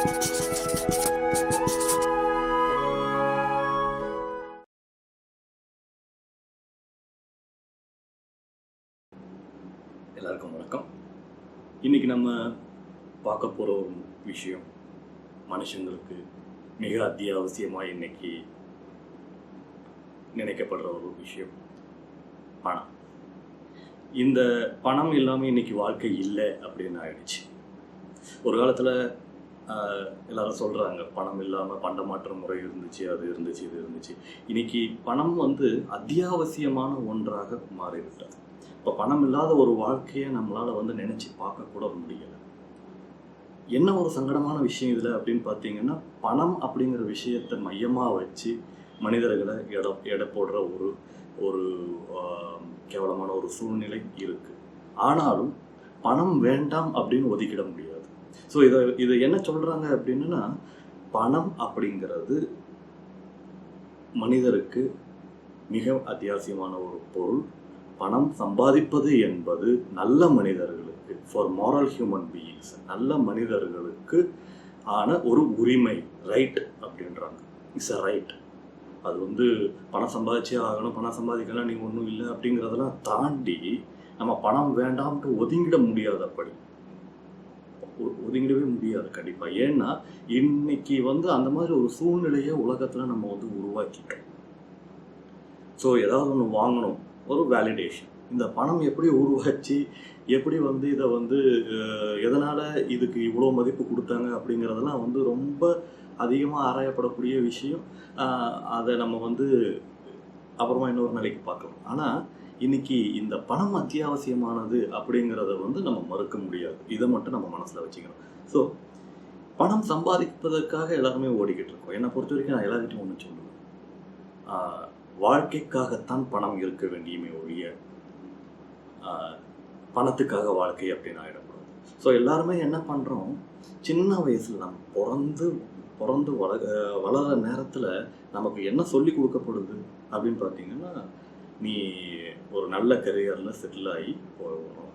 எல்லாருக்கும் வணக்கம். இன்னைக்கு நம்ம பார்க்க போகிற ஒரு விஷயம். மனுஷங்களுக்கு மிக அத்தியாவசியமாக இன்னைக்கு நினைக்கப்படுற ஒரு விஷயம் பணம். இந்த பணம் இல்லாமல் இன்னைக்கு வாழ்க்கை இல்லை அப்படின்னு ஆயிடுச்சு. ஒரு காலத்தில் எல்லாரும் சொல்கிறாங்க பணம் இல்லாமல் பண்டமாற்ற முறை இருந்துச்சு அது இருந்துச்சு இது இருந்துச்சு. இன்னைக்கு பணம் வந்து அத்தியாவசியமான ஒன்றாக மாறிவிட்டது. இப்போ பணம் இல்லாத ஒரு வாழ்க்கையை நம்மளால் வந்து நினச்சி பார்க்கக்கூட முடியலை. என்ன ஒரு சங்கடமான விஷயம் இதில் அப்படின்னு பார்த்தீங்கன்னா பணம் அப்படிங்கிற விஷயத்தை மையமாக வச்சு மனிதர்களை எடை எடை போடுற ஒரு ஒரு கேவலமான ஒரு சூழ்நிலை இருக்குது ஆனாலும் பணம் வேண்டாம் அப்படின்னு ஒதுக்கிட முடியாது. ஸோ இதை இது என்ன சொல்கிறாங்க அப்படின்னா பணம் அப்படிங்கிறது மனிதருக்கு மிக அத்தியாவசியமான ஒரு பொருள். பணம் சம்பாதிப்பது என்பது நல்ல மனிதர்களுக்கு ஃபார் மாரல் ஹியூமன் பீயிங்ஸ் நல்ல மனிதர்களுக்கு ஆன ஒரு உரிமை ரைட் அப்படின்றாங்க. இட்ஸ் அ ரைட் அது வந்து பணம் சம்பாதிச்சே ஆகணும் பணம் சம்பாதிக்கலாம் நீ ஒன்றும் இல்லை அப்படிங்கிறதெல்லாம் தாண்டி நம்ம பணம் வேண்டாம்ட்டு ஒதுங்கிட முடியாத அப்படி ஒதுங்கிடவே முடியாது கண்டிப்பாக ஏன்னா இன்னைக்கு வந்து அந்த மாதிரி ஒரு சூழ்நிலையை உலகத்தில் நம்ம வந்து உருவாக்கிட்டோம். ஸோ ஏதாவது ஒன்று வாங்கணும் ஒரு வேலிடேஷன் இந்த பணம் எப்படி உருவாச்சு எப்படி வந்து இதை வந்து எதனால் இதுக்கு இவ்வளோ மதிப்பு கொடுத்தாங்க அப்படிங்கிறதெல்லாம் வந்து ரொம்ப அதிகமாக ஆராயப்படக்கூடிய விஷயம். அதை நம்ம வந்து அப்புறமா இன்னொரு நாளைக்கு பார்க்கலாம். ஆனால் இன்னைக்கு இந்த பணம் அத்தியாவசியமானது அப்படிங்கிறத வந்து நம்ம மறுக்க முடியாது. இதை மட்டும் நம்ம மனசில் வச்சுக்கணும். ஸோ பணம் சம்பாதிப்பதற்காக எல்லாருமே ஓடிக்கிட்டு இருக்கோம். என்னை பொறுத்த வரைக்கும் நான் எல்லார்கிட்டையும் ஒன்று சொல்லுவேன். வாழ்க்கைக்காகத்தான் பணம் இருக்க வேண்டியமே ஒழிய பணத்துக்காக வாழ்க்கை அப்படின்னு ஆகிடக்கூடாது ஸோ எல்லாருமே என்ன பண்ணுறோம் சின்ன வயசில் நம்ம பிறந்து பிறந்து வள வளர நேரத்தில் நமக்கு என்ன சொல்லி கொடுக்கப்படுது அப்படின்னு பார்த்தீங்கன்னா நீ ஒரு நல்ல கரியரில் செட்டில் ஆகி போகணும்.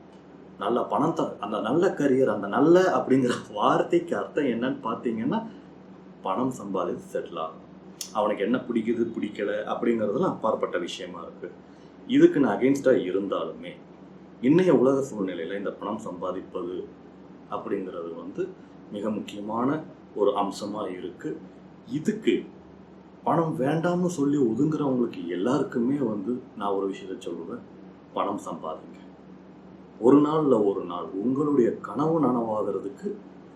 நல்ல பணம் த அந்த நல்ல கரியர் அந்த நல்ல அப்படிங்கிற வார்த்தைக்கு அர்த்தம் என்னன்னு பார்த்தீங்கன்னா பணம் சம்பாதித்து செட்டில் ஆகும் அவனுக்கு என்ன பிடிக்குது பிடிக்கல அப்படிங்கிறதுலாம் அப்பாற்பட்ட விஷயமா இருக்கு. இதுக்கு நான் அகெயின்ஸ்டாக இருந்தாலுமே இன்றைய உலக சூழ்நிலையில் இந்த பணம் சம்பாதிப்பது அப்படிங்கிறது வந்து மிக முக்கியமான ஒரு அம்சமாக இருக்குது இதுக்கு பணம் வேண்டாம்னு சொல்லி ஒதுங்குறவங்களுக்கு எல்லாருக்குமே வந்து நான் ஒரு விஷயத்த சொல்லுவேன். பணம் சம்பாதிங்க. ஒரு நாளில் ஒரு நாள் உங்களுடைய கனவு நனவாகிறதுக்கு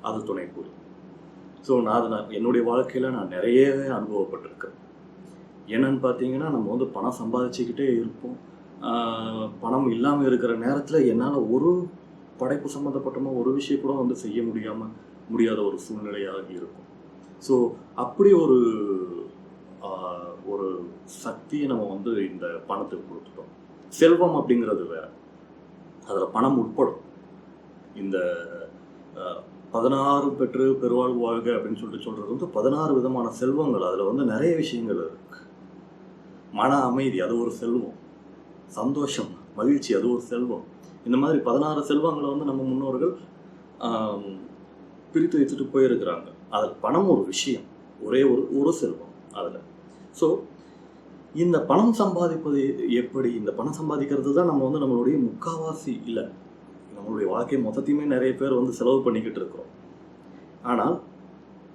அது துணை கூறும் ஸோ நான் அதை நான் என்னுடைய வாழ்க்கையில் நான் நிறையவே அனுபவப்பட்டிருக்கேன். என்னன்னு பார்த்தீங்கன்னா நம்ம வந்து பணம் சம்பாதிச்சுக்கிட்டே இருப்போம். பணம் இல்லாமல் இருக்கிற நேரத்தில் என்னால் ஒரு படைப்பு சம்மந்தப்பட்டமோ ஒரு விஷயம் கூட வந்து செய்ய முடியாமல் முடியாத ஒரு சூழ்நிலையாக இருக்கும். ஸோ அப்படி ஒரு ஒரு சக்தியை நம்ம வந்து இந்த பணத்துக்கு கொடுத்துட்டோம். செல்வம் அப்படிங்கிறது வேற. அதில் பணம் உட்படும். இந்த பதினாறு பெற்று பெருவாழ்வு வாழ்க அப்படின்னு சொல்லிட்டு சொல்றது வந்து பதினாறு விதமான செல்வங்கள். அதில் வந்து நிறைய விஷயங்கள் இருக்கு. மன அமைதி அது ஒரு செல்வம். சந்தோஷம் மகிழ்ச்சி அது ஒரு செல்வம். இந்த மாதிரி பதினாறு செல்வங்களை வந்து நம்ம முன்னோர்கள் பிரித்து வச்சுட்டு போயிருக்கிறாங்க. அதில் பணம் ஒரு விஷயம். ஒரே ஒரு ஒரு செல்வம் அதில். ஸோ இந்த பணம் சம்பாதிப்பது எப்படி? இந்த பணம் சம்பாதிக்கிறது தான் நம்ம வந்து நம்மளுடைய முக்காவாசி இல்லை. நம்மளுடைய வாழ்க்கை மொத்தத்தையுமே நிறைய பேர் வந்து செலவு பண்ணிக்கிட்டு இருக்கிறோம். ஆனால்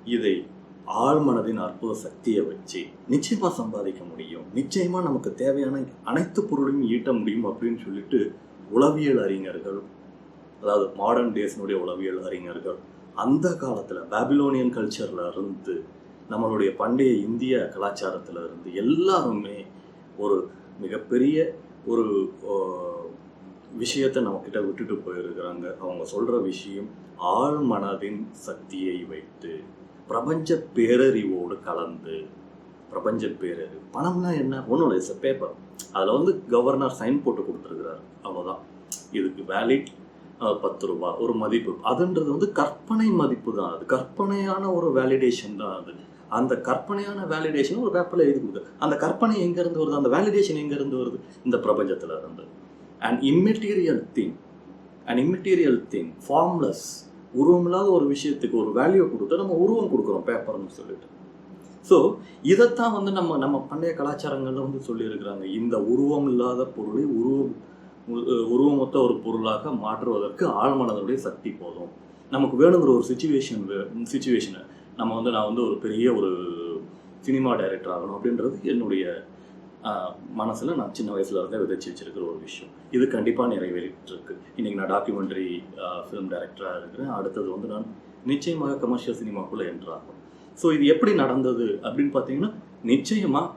இதை ஆழ்மனதின் அற்புத சக்தியை வச்சு நிச்சயமாக சம்பாதிக்க முடியும். நிச்சயமாக நமக்கு தேவையான அனைத்து பொருளையும் ஈட்ட முடியும் அப்படின்னு சொல்லிட்டு உளவியல் அறிஞர்கள் அதாவது மாடர்ன் டேஸ்னுடைய உளவியல் அறிஞர்கள் அந்த காலத்தில் பாபிலோனியன் கல்ச்சரில் இருந்து நம்மளுடைய பண்டைய இந்திய கலாச்சாரத்தில் இருந்து எல்லாருமே ஒரு மிகப்பெரிய ஒரு விஷயத்தை நம்மக்கிட்ட விட்டுட்டு போயிருக்கிறாங்க. அவங்க சொல்கிற விஷயம் ஆழ் மனதின் சக்தியை வைத்து பிரபஞ்ச பேரறிவோடு கலந்து பிரபஞ்ச பேரறிவு பணம்னா என்ன? ஒன்றும் இல்லை இட்ஸ் பேப்பர் அதில் வந்து கவர்னர் சைன் போட்டு கொடுத்துருக்கிறார். அவ்வளோதான் இதுக்கு வேலிட் பத்து ரூபா ஒரு மதிப்பு. அதுன்றது வந்து கற்பனை மதிப்பு தான். அது கற்பனையான ஒரு வேலிடேஷன் தான் அது. அந்த கற்பனையான வேலிடேஷன் ஒரு பேப்பரில் எழுதி கொடுக்குது அந்த கற்பனை எங்கேருந்து வருது? அந்த வேலிடேஷன் எங்கேருந்து வருது? இந்த பிரபஞ்சத்தில் இருந்து. And immaterial thing and immaterial thing formless உருவம் இல்லாத ஒரு விஷயத்துக்கு ஒரு வேல்யூ கொடுத்து நம்ம உருவம் கொடுக்குறோம் பேப்பர்னு சொல்லிட்டு. ஸோ இதைத்தான் வந்து நம்ம நம்ம பண்டைய கலாச்சாரங்களில் வந்து சொல்லியிருக்கிறாங்க. இந்த உருவம் இல்லாத பொருளை உருவம் உருவமொத்த ஒரு பொருளாக மாற்றுவதற்கு ஆழ்மனதனுடைய சக்தி போதும். நமக்கு வேணுங்கிற ஒரு சுச்சுவேஷன் சுச்சுவேஷனை நம்ம வந்து நான் வந்து ஒரு பெரிய ஒரு சினிமா டைரக்டர் ஆகணும் அப்படின்றது என்னுடைய மனசில் நான் சின்ன வயசில் இருந்தே விதைச்சி வச்சிருக்கிற ஒரு விஷயம். இது கண்டிப்பாக நிறைவேறிட்டுருக்கு. இன்றைக்கி நான் டாக்குமெண்ட்ரி ஃபிலிம் டைரக்டராக இருக்கிறேன். அடுத்தது வந்து நான் நிச்சயமாக கமர்ஷியல் சினிமாக்குள்ளே என்றாகும் ஸோ இது எப்படி நடந்தது அப்படின்னு பார்த்தீங்கன்னா நிச்சயமாக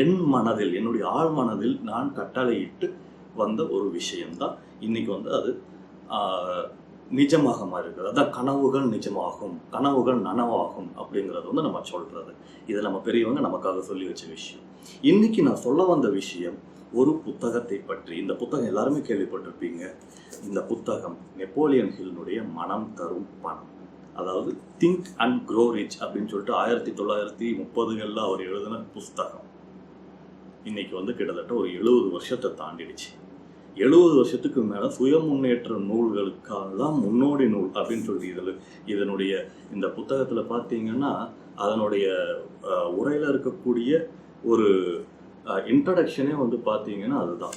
என் மனதில் என்னுடைய ஆழ் மனதில் நான் கட்டளையிட்டு வந்த ஒரு விஷயம்தான். இன்றைக்கி வந்து அது நிஜமாக மாறுகிறது. அதான் கனவுகள் நிஜமாகும். கனவுகள் நனவாகும் அப்படிங்கிறது வந்து நம்ம சொல்கிறது இது நம்ம பெரியவங்க நமக்காக சொல்லி வச்ச விஷயம். இன்றைக்கி நான் சொல்ல வந்த விஷயம் ஒரு புத்தகத்தை பற்றி. இந்த புத்தகம் எல்லாருமே கேள்விப்பட்டிருப்பீங்க. இந்த புத்தகம் நெப்போலியன் ஹில்னுடைய மனம் தரும் பணம். அதாவது திங்க் அண்ட் க்ரோ ரிச் அப்படின்னு சொல்லிட்டு ஆயிரத்தி தொள்ளாயிரத்தி முப்பதுகளில் அவர் எழுதின புஸ்தகம். இன்னைக்கு வந்து கிட்டத்தட்ட ஒரு எழுபது வருஷத்தை தாண்டிடுச்சு. எழுபது வருஷத்துக்கு மேலே சுய முன்னேற்ற நூல்களுக்கெல்லாம் முன்னோடி நூல் அப்படின்னு சொல்லி இதில் இதனுடைய இந்த புத்தகத்தில் பார்த்தீங்கன்னா அதனுடைய உரையில் இருக்கக்கூடிய ஒரு இன்ட்ரடக்ஷனே வந்து பார்த்தீங்கன்னா அதுதான்.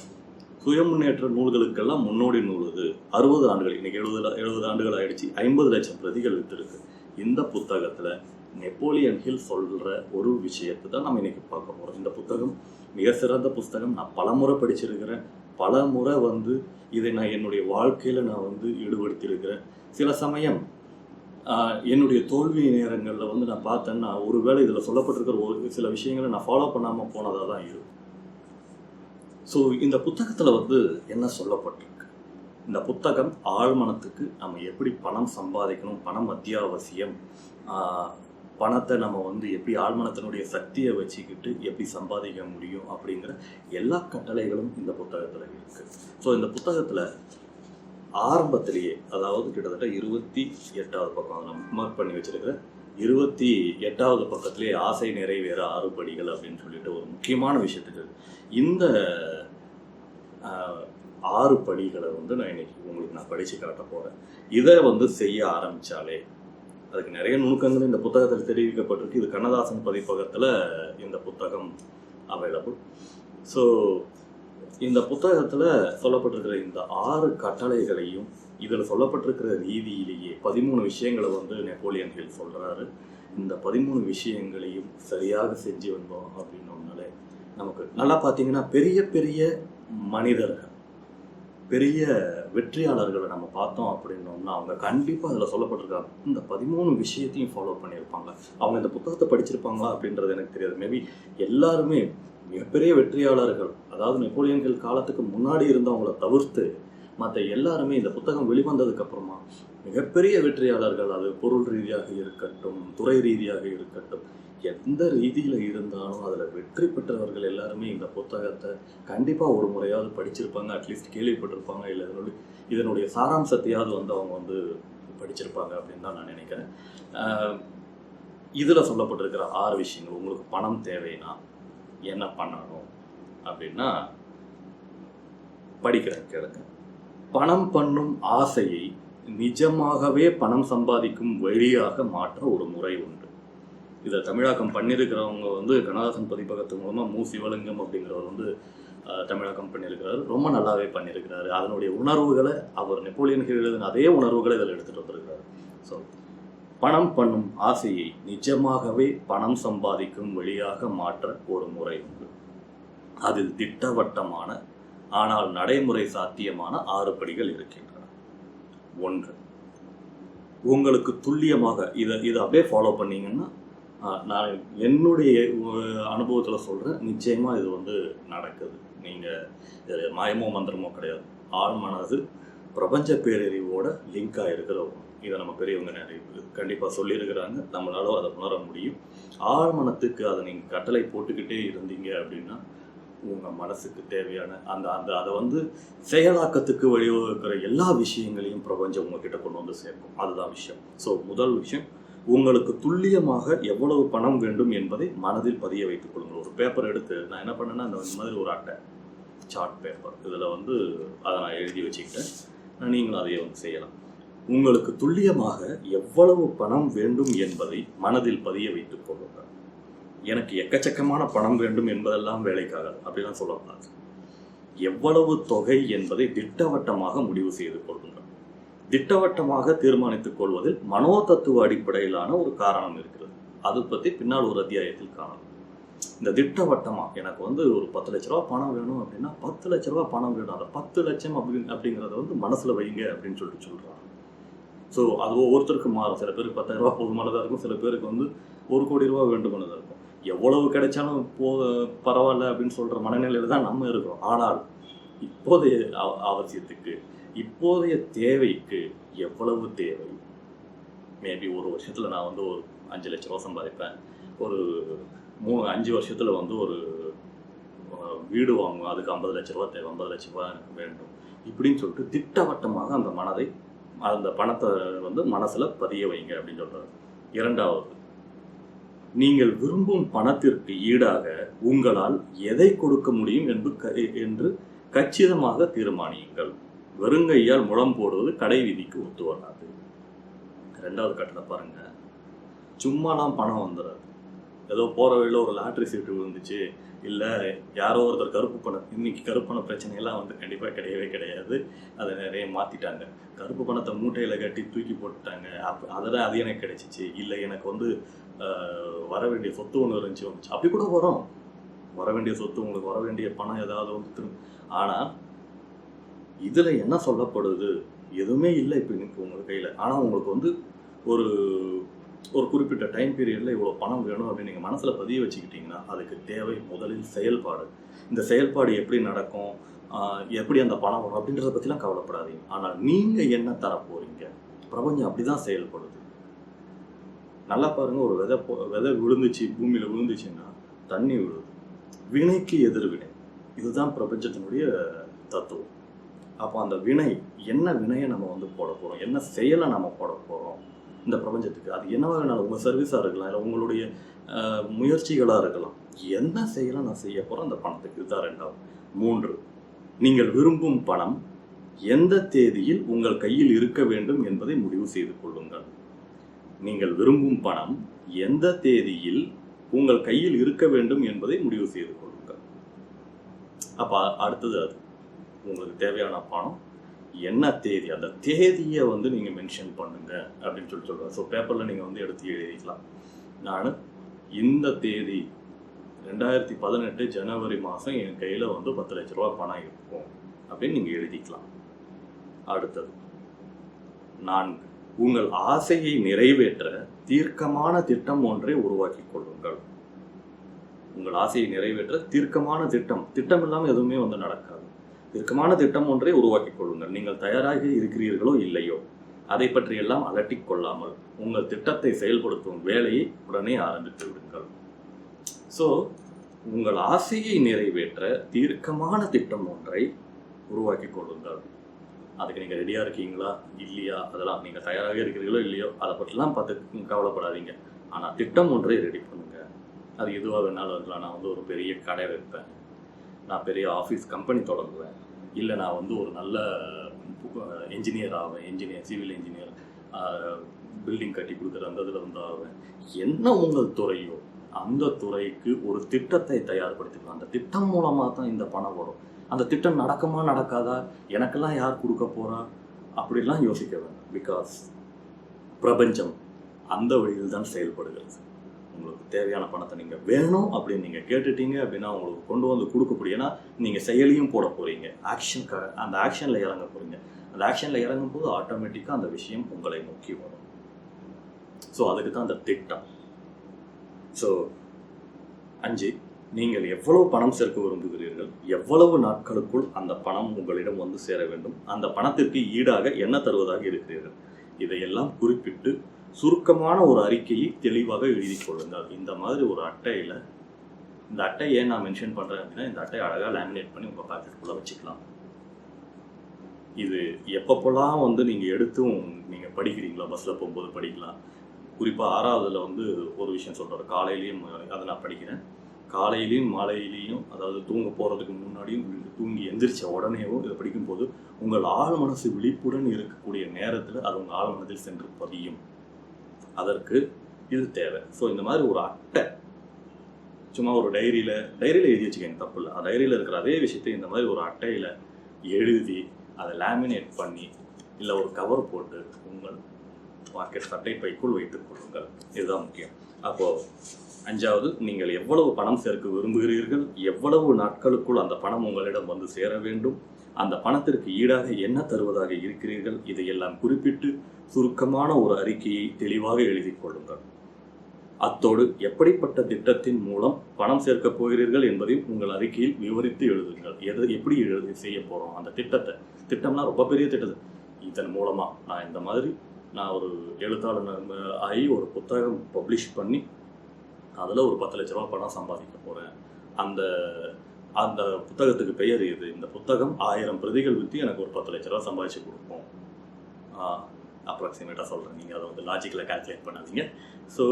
சுய முன்னேற்ற நூல்களுக்கெல்லாம் முன்னோடி நூல் இது. அறுபது ஆண்டுகள் இன்னைக்கு எழுபது எழுபது ஆண்டுகள் ஆயிடுச்சு. ஐம்பது லட்சம் பிரதிகள் வித்திருக்கு. இந்த புத்தகத்தில் நெப்போலியன் ஹில் சொல்கிற ஒரு விஷயத்தை தான் நம்ம இன்றைக்கி பார்க்க போகிறோம் இந்த புத்தகம் மிக சிறந்த புஸ்தகம் நான் பல முறை படிச்சிருக்கிறேன். பல முறை வந்து இதை நான் என்னுடைய வாழ்க்கையில் நான் வந்து ஈடுபடுத்தியிருக்கிறேன். சில சமயம் என்னுடைய தோல்வி நேரங்களில் வந்து நான் பார்த்தேன்னா ஒருவேளை இதில் சொல்லப்பட்டிருக்கிற ஒரு சில விஷயங்களை நான் ஃபாலோ பண்ணாமல் போனதாக தான் இருக்கும். ஸோ இந்த புத்தகத்தில் வந்து என்ன சொல்லப்பட்டிருக்கு? இந்த புத்தகம் ஆழ்மனத்துக்கு நம்ம எப்படி பணம் சம்பாதிக்கணும்? பணம் அத்தியாவசியம் பணத்தை நம்ம வந்து எப்படி ஆழ்மனத்தினுடைய சக்தியை வச்சுக்கிட்டு எப்படி சம்பாதிக்க முடியும் அப்படிங்கிற எல்லா கட்டளைகளும் இந்த புத்தகத்தில் இருக்கு. ஸோ இந்த புத்தகத்தில் ஆரம்பத்திலேயே அதாவது கிட்டத்தட்ட இருபத்தி எட்டாவது பக்கம் அதை மார்க் பண்ணி வச்சிருக்கிற இருபத்தி எட்டாவது பக்கத்திலே ஆசை நிறைவேற ஆறு படிகள் அப்படின்னு சொல்லிட்டு ஒரு முக்கியமான விஷயத்துக்கு இந்த ஆறு படிகளை வந்து நான் இன்னைக்கு உங்களுக்கு நான் படித்து காட்ட போகிறேன் இதை வந்து செய்ய ஆரம்பித்தாலே அதுக்கு நிறைய நுணுக்கங்கள் இந்த புத்தகத்தில் தெரிவிக்கப்பட்டிருக்கு. இது கண்ணதாசன் பதிப்பகத்தில் இந்த புத்தகம் அவைலபிள் ஸோ இந்த புத்தகத்தில் சொல்லப்பட்டிருக்கிற இந்த ஆறு கட்டளைகளையும் இதில் சொல்லப்பட்டிருக்கிற ரீதியிலேயே பதிமூணு விஷயங்களை வந்து நெப்போலியன் ஹில் சொல்கிறாரு இந்த பதிமூணு விஷயங்களையும் சரியாக செஞ்சு வந்தோம் அப்படின்னோம்னாலே நமக்கு நல்லா பார்த்தீங்கன்னா பெரிய பெரிய மனிதர்கள் பெரிய வெற்றியாளர்களை நம்ம பார்த்தோம் அப்படின்னோம்னா அவங்க கண்டிப்பாக அதில் சொல்லப்பட்டிருக்காங்க. இந்த பதிமூணு விஷயத்தையும் ஃபாலோ பண்ணியிருப்பாங்க. அவங்க இந்த புத்தகத்தை படிச்சிருப்பாங்களா அப்படின்றது எனக்கு தெரியாது. மேபி எல்லாருமே மிகப்பெரிய வெற்றியாளர்கள் அதாவது நெப்போலியன்கள் காலத்துக்கு முன்னாடி இருந்தவங்கள தவிர்த்து மற்ற எல்லாருமே இந்த புத்தகம் வெளிவந்ததுக்கு அப்புறமா மிகப்பெரிய வெற்றியாளர்கள் அது பொருள் ரீதியாக இருக்கட்டும் துறை ரீதியாக இருக்கட்டும் எந்த ரீதியில் இருந்தாலும் அதில் வெற்றி பெற்றவர்கள் எல்லாருமே இந்த புத்தகத்தை கண்டிப்பாக ஒரு முறையாவது படிச்சிருப்பாங்க அட்லீஸ்ட் கேள்விப்பட்டிருப்பாங்க இல்லை இதனுடைய இதனுடைய சாராம்சத்தையாவது வந்து அவங்க வந்து படிச்சிருப்பாங்க அப்படின்னு தான் நான் நினைக்கிறேன். இதில் சொல்லப்பட்டிருக்கிற ஆறு விஷயங்கள் உங்களுக்கு பணம் தேவைன்னா என்ன பண்ணணும் அப்படின்னா படிக்கிறேன் கேளுங்க. பணம் பண்ணும் ஆசையை நிஜமாகவே பணம் சம்பாதிக்கும் வழியாக மாற்ற ஒரு முறை உண்டு. இதை தமிழாக்கம் பண்ணியிருக்கிறவங்க வந்து கண்ணதாசன் பதிப்பகத்து மூலமாக மு. சிவலிங்கம் அப்படிங்கிறவர் வந்து தமிழாக்கம் பண்ணியிருக்கிறார். ரொம்ப நல்லாவே பண்ணியிருக்கிறாரு. அதனுடைய உணர்வுகளை அவர் நெப்போலியனுக்கு எழுதின அதே உணர்வுகளை இதில் எடுத்துகிட்டு வந்திருக்கிறார். ஸோ பணம் பண்ணும் ஆசையை நிஜமாகவே பணம் சம்பாதிக்கும் வழியாக மாற்ற ஒரு முறை உண்டு. அதில் திட்டவட்டமான ஆனால் நடைமுறை சாத்தியமான ஆறு படிகள் இருக்கின்றன. ஒன்று உங்களுக்கு துல்லியமாக இதை இதை அப்படியே ஃபாலோ பண்ணீங்கன்னா நான் என்னுடைய அனுபவத்தில் சொல்கிறேன் நிச்சயமாக இது வந்து நடக்குது. நீங்கள் இதில் மாயமோ மந்திரமோ கிடையாது. ஆள் மனது பிரபஞ்ச பேரறிவோட லிங்காக இருக்கிற ஒன்று இதை நம்ம பெரியவங்க நிறைய கண்டிப்பாக சொல்லியிருக்கிறாங்க. நம்மளால அதை உணர முடியும். ஆழ்மனத்துக்கு அதை நீங்கள் கட்டளை போட்டுக்கிட்டே இருந்தீங்க அப்படின்னா உங்கள் மனசுக்கு தேவையான அந்த அந்த அதை வந்து செயலாக்கத்துக்கு வழிவகுக்கிற எல்லா விஷயங்களையும் பிரபஞ்சம் உங்ககிட்ட கொண்டு வந்து சேர்க்கும். அதுதான் விஷயம். ஸோ முதல் விஷயம் உங்களுக்கு துல்லியமாக எவ்வளவு பணம் வேண்டும் என்பதை மனதில் பதிய வைத்துக் கொள்ளுங்கள். ஒரு பேப்பர் எடுத்து நான் என்ன பண்ணேன்னா அந்த மாதிரி ஒரு அட்டை சார்ட் பேப்பர் இதில் வந்து அதை நான் எழுதி வச்சுக்கிட்டேன். நீங்களும் அதையே வந்து செய்யலாம். உங்களுக்கு துல்லியமாக எவ்வளவு பணம் வேண்டும் என்பதை மனதில் பதிய வைத்துக் கொள்ளுங்கள். எனக்கு எக்கச்சக்கமான பணம் வேண்டும் என்பதெல்லாம் வேலைக்காக அப்படிலாம் சொல்லக்கூடாது எவ்வளவு தொகை என்பதை திட்டவட்டமாக முடிவு செய்து கொள்ளுங்கள். திட்டவட்டமாக தீர்மானித்துக் கொள்வதில் மனோதத்துவ அடிப்படையிலான ஒரு காரணம் இருக்கிறது. அது பற்றி பின்னால் ஒரு அத்தியாயத்தில் காணலாம். இந்த திட்டவட்டமாக எனக்கு வந்து ஒரு பத்து லட்ச ரூபா பணம் வேணும் அப்படின்னா பத்து லட்ச ரூபா பணம் வேணும். அந்த பத்து லட்சம் அப்படி அப்படிங்கிறத வந்து மனசில் வைங்க அப்படின்னு சொல்லிட்டு சொல்கிறாங்க ஸோ அது ஒவ்வொருத்தருக்கு மாறும். சில பேருக்கு பத்தாயிரரூபா போதுமானதாக இருக்கும். சில பேருக்கு வந்து ஒரு கோடி ரூபா வேண்டுமானதாக இருக்கும். எவ்வளவு கிடைச்சாலும் போ பரவாயில்ல அப்படின்னு சொல்கிற மனநிலையில் தான் நம்ம இருக்கோம் ஆனால் இப்போதைய அவசியத்துக்கு இப்போதைய தேவைக்கு எவ்வளவு தேவை? மேபி ஒரு வருஷத்தில் நான் வந்து ஒரு அஞ்சு லட்ச ரூபா சம்பாதிப்பேன். ஒரு மூணு அஞ்சு வருஷத்தில் வந்து ஒரு வீடு வாங்கும் அதுக்கு ஐம்பது லட்ச ரூபா தேவை. ஐம்பது லட்ச ரூபா எனக்கு வேண்டும். இப்படின்னு சொல்லிட்டு திட்டவட்டமாக அந்த மனதை அந்த பணத்தை வந்து மனசில் பதிய வைங்க அப்படின்னு சொல்கிறார் இரண்டாவது நீங்கள் விரும்பும் பணத்திற்கு ஈடாக உங்களால் எதை கொடுக்க முடியும் என்று க- என்று கச்சிதமாக தீர்மானியுங்கள். வெறுங்கையால் முழம் போடுவது கடை விதிக்கு ஒத்து வராது. ரெண்டாவது கட்டளை பாருங்க. சும்மாலாம் பணம் வந்துடாது ஏதோ போகிற வழியில் ஒரு லாட்ரி சீட்டு விழுந்துச்சு. இல்லை யாரோ ஒருத்தர் கருப்பு பணம் இன்னைக்கு கருப்பு பண பிரச்சனையெல்லாம் வந்து கண்டிப்பாக கிடையவே கிடையாது. அதை நிறைய மாற்றிட்டாங்க கருப்பு பணத்தை மூட்டையில் கட்டி தூக்கி போட்டுட்டாங்க. அப் அதில் அது எனக்கு கிடைச்சிச்சு. இல்லை எனக்கு வந்து வர வேண்டிய சொத்து ஒன்று இருந்துச்சு வந்துச்சு. அப்படி கூட வரும். வர வேண்டிய சொத்து உங்களுக்கு வர வேண்டிய பணம் ஏதாவது வந்து ஆனால் இதில் என்ன சொல்லப்படுது? எதுவுமே இல்லை இப்போ இன்னைக்கு உங்கள் கையில். ஆனால் உங்களுக்கு வந்து ஒரு ஒரு குறிப்பிட்ட டைம் பீரியடில் இவ்வளோ பணம் வேணும் அப்படின்னு நீங்கள் மனசில் பதிய வச்சுக்கிட்டிங்கன்னா அதுக்கு தேவை முதலில் செயல்பாடு. இந்த செயல்பாடு எப்படி நடக்கும்? எப்படி அந்த பணம் வரும்? அப்படின்றத பற்றிலாம் கவலைப்படாதீங்க. ஆனால் நீங்கள் என்ன தர போகிறீங்க பிரபஞ்சம் அப்படிதான் செயல்படுது. நல்லா பாருங்கள் ஒரு விதை போ- விதை விழுந்துச்சு பூமியில் விழுந்துச்சுன்னா தண்ணி விழுது. வினைக்கு எதிர்வினை இதுதான் பிரபஞ்சத்தினுடைய தத்துவம். அப்போ அந்த வினை என்ன வினையை நம்ம வந்து போட போகிறோம் என்ன செயலை நம்ம போட போகிறோம் இந்த பிரபஞ்சத்துக்கு? அது என்னவாக வேணாலும் உங்கள் சர்வீஸாக இருக்கலாம் இல்லை உங்களுடைய முயற்சிகளாக இருக்கலாம். என்ன செயலை நான் செய்ய போகிறோம் அந்த பணத்துக்கு? இதுதான் ரெண்டாவது. மூன்று நீங்கள் விரும்பும் பணம் எந்த தேதியில் உங்கள் கையில் இருக்க வேண்டும் என்பதை முடிவு செய்து கொள்ளுங்கள். நீங்கள் விரும்பும் பணம் எந்த தேதியில் உங்கள் கையில் இருக்க வேண்டும் என்பதை முடிவு செய்து கொள்ளுங்கள். அப்போ அடுத்தது அது. உங்களுக்கு தேவையான பணம் என்ன தேதி அந்த தேதியை வந்து நீங்கள் மென்ஷன் பண்ணுங்க அப்படின்னு சொல்லி சொல்கிறேன் ஸோ பேப்பரில் நீங்கள் வந்து எடுத்து எழுதிக்கலாம். நான் இந்த தேதி ரெண்டாயிரத்தி பதினெட்டு ஜனவரி மாதம் என் கையில் வந்து பத்து லட்ச ரூபா பணம் இருக்கும் அப்படின்னு நீங்கள் எழுதிக்கலாம். அடுத்தது நான்கு உங்கள் ஆசையை நிறைவேற்ற தீர்க்கமான திட்டம் ஒன்றை உருவாக்கிக் கொள்ளுங்கள். உங்கள் ஆசையை நிறைவேற்ற தீர்க்கமான திட்டம் திட்டம் இல்லாமல் எதுவுமே வந்து நடக்காது. தீர்க்கமான திட்டம் ஒன்றை உருவாக்கிக் கொள்ளுங்கள். நீங்கள் தயாராக இருக்கிறீர்களோ இல்லையோ அதை பற்றியெல்லாம் அலட்டிக் கொள்ளாமல் உங்கள் திட்டத்தை செயல்படுத்தும் வேலையை உடனே ஆரம்பித்து விடுங்கள். ஸோ உங்கள் ஆசையை நிறைவேற்ற தீர்க்கமான திட்டம் ஒன்றை உருவாக்கி கொள்ளுங்கள். அதுக்கு நீங்கள் ரெடியாக இருக்கீங்களா? இல்லையா? அதெல்லாம் நீங்கள் தயாராக இருக்கிறீங்களோ இல்லையோ அதை பற்றிலாம் பார்த்து கவலைப்படாதீங்க. ஆனால் திட்டம் ஒன்றை ரெடி பண்ணுங்க. அது எதுவாக வேணாலும் இருக்கலாம். நான் வந்து ஒரு பெரிய கடை வைப்பேன். நான் பெரிய ஆஃபீஸ் கம்பெனி தொடங்குவேன். இல்லை நான் வந்து ஒரு நல்ல என்ஜினியர் ஆவேன். என்ஜினியர் சிவில் என்ஜினியர் பில்டிங் கட்டி கொடுக்குற அந்த இதில் வந்து ஆவேன். என்ன உங்கள் துறையோ அந்த துறைக்கு ஒரு திட்டத்தை தயார்படுத்திக்கலாம். அந்த திட்டம் மூலமாக தான் இந்த பணம் வரும். அந்த திட்டம் நடக்குமா நடக்காதா? எனக்கெல்லாம் யார் கொடுக்க போகிறா அப்படிலாம் யோசிக்க வேண்டாம். பிகாஸ் பிரபஞ்சம் அந்த வழியில் தான் செயல்படுகிறது. உங்களுக்கு தேவையான பணத்தை நீங்கள் வேணும் அப்படின்னு நீங்கள் கேட்டுட்டீங்க அப்படின்னா உங்களுக்கு கொண்டு வந்து கொடுக்கக்கூடிய ஏன்னா நீங்கள் செயலியும் போட போறீங்க. ஆக்ஷன் அந்த ஆக்ஷனில் இறங்க போறீங்க அந்த ஆக்ஷனில் இறங்கும் போது ஆட்டோமேட்டிக்காக அந்த விஷயம் உங்களை நோக்கி வரும். ஸோ அதுக்கு தான் அந்த திட்டம். ஸோ அஞ்சு நீங்கள் எவ்வளவு பணம் சேர்க்க விரும்புகிறீர்கள்? எவ்வளவு நாட்களுக்குள் அந்த பணம் உங்களிடம் வந்து சேர வேண்டும்? அந்த பணத்திற்கு ஈடாக என்ன தருவதாக இருக்கிறீர்கள்? இதையெல்லாம் குறிப்பிட்டு சுருக்கமான ஒரு அறிக்கையை தெளிவாக எழுதி கொள்ளுங்கள். இந்த மாதிரி ஒரு அட்டையில் இந்த அட்டையை நான் மென்ஷன் பண்ணுறேன் அப்படின்னா இந்த அட்டையை அழகாக லேமினேட் பண்ணி உங்கள் பாக்கெட்டுக்குள்ளே வச்சுக்கலாம். இது எப்பப்போலாம் வந்து நீங்கள் எடுத்தும் நீங்கள் படிக்கிறீங்களா? பஸ்ஸில் போகும்போது படிக்கலாம். குறிப்பாக ஆறாவதுல வந்து ஒரு விஷயம் சொல்கிறார் காலையிலையும் அதை நான் படிக்கிறேன். காலையிலையும் மாலையிலையும் அதாவது தூங்க போகிறதுக்கு முன்னாடியும் தூங்கி எந்திரிச்ச உடனேவும் இதை படிக்கும்போது உங்கள் ஆழ் மனசு விழிப்புடன் இருக்கக்கூடிய நேரத்தில் அது உங்கள் ஆழ் மனதில் சென்று பதியும். அதற்கு இது தேவை. ஸோ இந்த மாதிரி ஒரு அட்டை சும்மா ஒரு டைரியில் டைரியில் எழுதி வச்சுக்கோங்க தப்பு இல்லை டைரியில் இருக்கிற அதே விஷயத்தை இந்த மாதிரி ஒரு அட்டையில் எழுதி அதை லேமினேட் பண்ணி இல்லை ஒரு கவர் போட்டு உங்கள் மார்க்கெட் சட்டை பைக்குள் வைத்துக் கொள்ளுங்கள். இதுதான் முக்கியம். அப்போது அஞ்சாவது நீங்கள் எவ்வளவு பணம் சேர்க்க விரும்புகிறீர்கள்? எவ்வளவு நாட்களுக்குள் அந்த பணம் உங்களிடம் வந்து சேர வேண்டும்? அந்த பணத்திற்கு ஈடாக என்ன தருவதாக இருக்கிறீர்கள்? இதையெல்லாம் குறிப்பிட்டு சுருக்கமான ஒரு அறிக்கையை தெளிவாக எழுதிக் கொள்ளுங்கள். அத்தோடு எப்படிப்பட்ட திட்டத்தின் மூலம் பணம் சேர்க்கப் போகிறீர்கள் என்பதையும் உங்கள் அறிக்கையில் விவரித்து எழுதுங்கள். எது எப்படி எழுதி செய்ய போகிறோம் அந்த திட்டத்தை. திட்டம்னா ரொம்ப பெரிய திட்டத்தை. இதன் மூலமாக நான் இந்த மாதிரி நான் ஒரு எழுத்தாளர் ஆகி ஒரு புத்தகம் பப்ளிஷ் பண்ணி அதில் ஒரு பத்து லட்ச ரூபா பணம் சம்பாதிக்க போகிறேன் அந்த அந்த புத்தகத்துக்கு பெயர் இது இந்த புத்தகம் ஆயிரம் பிரதிகள் விற்று எனக்கு ஒரு பத்து லட்ச ரூபா சம்பாதிச்சு கொடுப்போம். அப்ராக்சிமேட்டாக சொல்கிறேன் நீங்கள் அதை வந்து லாஜிக்கில் கால்குலேட் பண்ணாதீங்க. ஸோ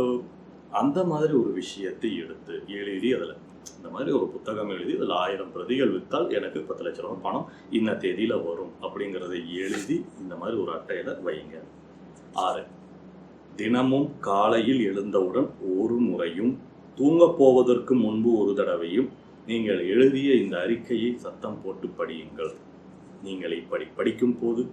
அந்த மாதிரி ஒரு விஷயத்தை எடுத்து எழுதி அதில் இந்த மாதிரி ஒரு புத்தகம் எழுதி அதில் ஆயிரம் பிரதிகள் விற்றால் எனக்கு பத்து லட்ச ரூபா பணம் இன்ன தேதியில் வரும் அப்படிங்கிறத எழுதி இந்த மாதிரி ஒரு அட்டையில் வைங்க. ஆறு. தினமும் காலையில் எழுந்தவுடன் ஒரு முறையும் தூங்கப் போவதற்கு முன்பு ஒரு தடவையும் நீங்கள் எழுதிய இந்த அறிக்கையை சத்தம் போட்டு படியுங்கள். நீங்கள் இப்படி படிக்கும் போது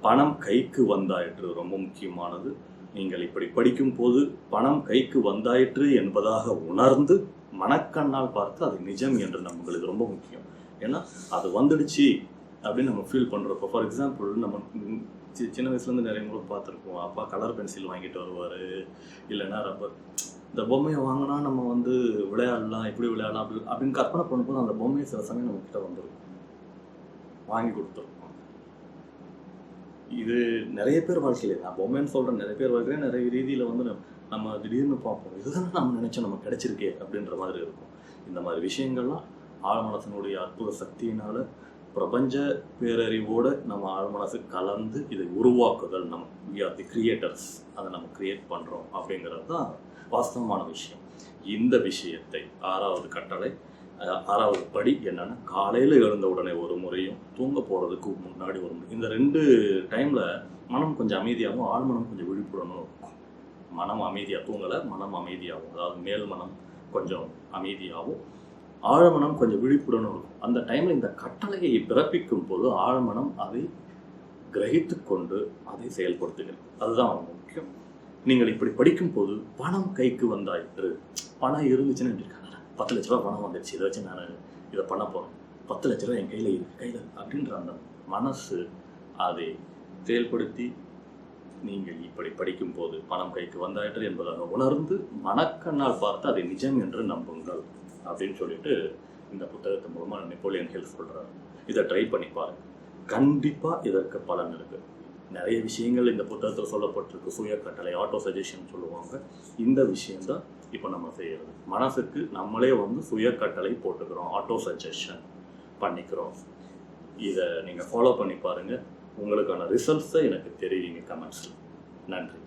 பணம் கைக்கு வந்தாயிற்று ரொம்ப முக்கியமானது. நீங்கள் இப்படி படிக்கும் போது பணம் கைக்கு வந்தாயிற்று என்பதாக உணர்ந்து மனக்கண்ணால் பார்த்து அது நிஜம் என்று நம்மளுக்கு ரொம்ப முக்கியம். ஏன்னா அது வந்துடுச்சு அப்படின்னு நம்ம ஃபீல் பண்ணுறப்போ ஃபார் எக்ஸாம்பிள் நம்ம சி- சின்ன வயசுலேருந்து நிறைய முறை பார்த்துருப்போம். அப்பா கலர் பென்சில் வாங்கிட்டு வருவார். இல்லைன்னா ரப்பர் இந்த பொம்மையை வாங்கினா நம்ம வந்து விளையாடலாம் எப்படி விளையாடலாம் அப்படி அப்படின்னு கற்பனை பண்ணும்போது அந்த பொம்மையை சில சமயம் நம்ம கிட்ட வந்துருக்கும் வாங்கி கொடுத்துருக்கோம் இது நிறைய பேர் வாழ்க்கையில நான் பொம்மைன்னு சொல்கிறேன் நிறைய பேர் வாழ்க்கையில நிறைய ரீதியில் வந்து நம்ம- திடீர்னு பார்ப்போம் இதுதான் நம்ம நினைச்சோம் நம்ம கிடைச்சிருக்கே அப்படின்ற மாதிரி இருக்கும். இந்த மாதிரி விஷயங்கள்லாம் ஆழ்மனசனுடைய அற்புத சக்தியினால பிரபஞ்ச பேரறிவோட நம்ம ஆழ்மனசு கலந்து இதை உருவாக்குதல் நம் வி ஆர் தி கிரியேட்டர்ஸ் அதை நம்ம கிரியேட் பண்ணுறோம் அப்படிங்கிறது தான் வாஸ்தவமான விஷயம். இந்த விஷயத்தை ஆறாவது கட்டளை ஆறாவது படி என்னென்னா காலையில் எழுந்த உடனே ஒரு முறையும் தூங்க போகிறதுக்கு முன்னாடி ஒரு முறை இந்த ரெண்டு டைமில் மனம் கொஞ்சம் அமைதியாகவும் ஆழ்மனம் கொஞ்சம் விழிப்புடனும் இருக்கும். மனம் அமைதியாக தூங்கலை மனம் அமைதியாகும் அதாவது மேல் மனம் கொஞ்சம் அமைதியாகவும் ஆழமனம் கொஞ்சம் விழிப்புடனும் இருக்கும். அந்த டைமில் இந்த கட்டளையை பிறப்பிக்கும் போது ஆழமனம் அதை கிரகித்து கொண்டு அதை செயல்படுத்துகிறது. அதுதான் நீங்கள் இப்படி படிக்கும்போது பணம் கைக்கு வந்தாயிற்று பணம் இருந்துச்சுன்னு இருக்காங்க பத்து லட்ச ரூபா பணம் வந்துடுச்சு இதை வச்சு நான் இதை பண்ண போகிறேன் பத்து லட்ச ரூபா என் கையில் இருக்குது கையில் அப்படின்ற அந்த மனசு அதை செயல்படுத்தி நீங்கள் இப்படி படிக்கும்போது பணம் கைக்கு வந்தாயிற்று என்பதாக உணர்ந்து மனக்கண்ணால் பார்த்து அதை நிஜம் என்று நம்புங்கள் அப்படின்னு சொல்லிட்டு இந்த புத்தகத்தின் மூலமாக நெப்போலியன் ஹெல்ப் சொல்கிறார் இதை ட்ரை பண்ணி பாருங்கள் கண்டிப்பாக இதற்கு பலன் இருக்குது நிறைய விஷயங்கள் இந்த புத்தகத்தில் சொல்லப்பட்டிருக்கு. சுய கட்டளை ஆட்டோ சஜஷன் சொல்லுவாங்க. இந்த விஷயந்தான் இப்போ நம்ம செய்கிறது மனசுக்கு நம்மளே வந்து சுய கட்டளை போட்டுக்கிறோம் ஆட்டோ சஜஷன் பண்ணிக்கிறோம். இதை நீங்கள் ஃபாலோ பண்ணி பாருங்கள் உங்களுக்கான ரிசல்ட்ஸை எனக்கு தெரியுங்க கமெண்ட்ஸில் நன்றி.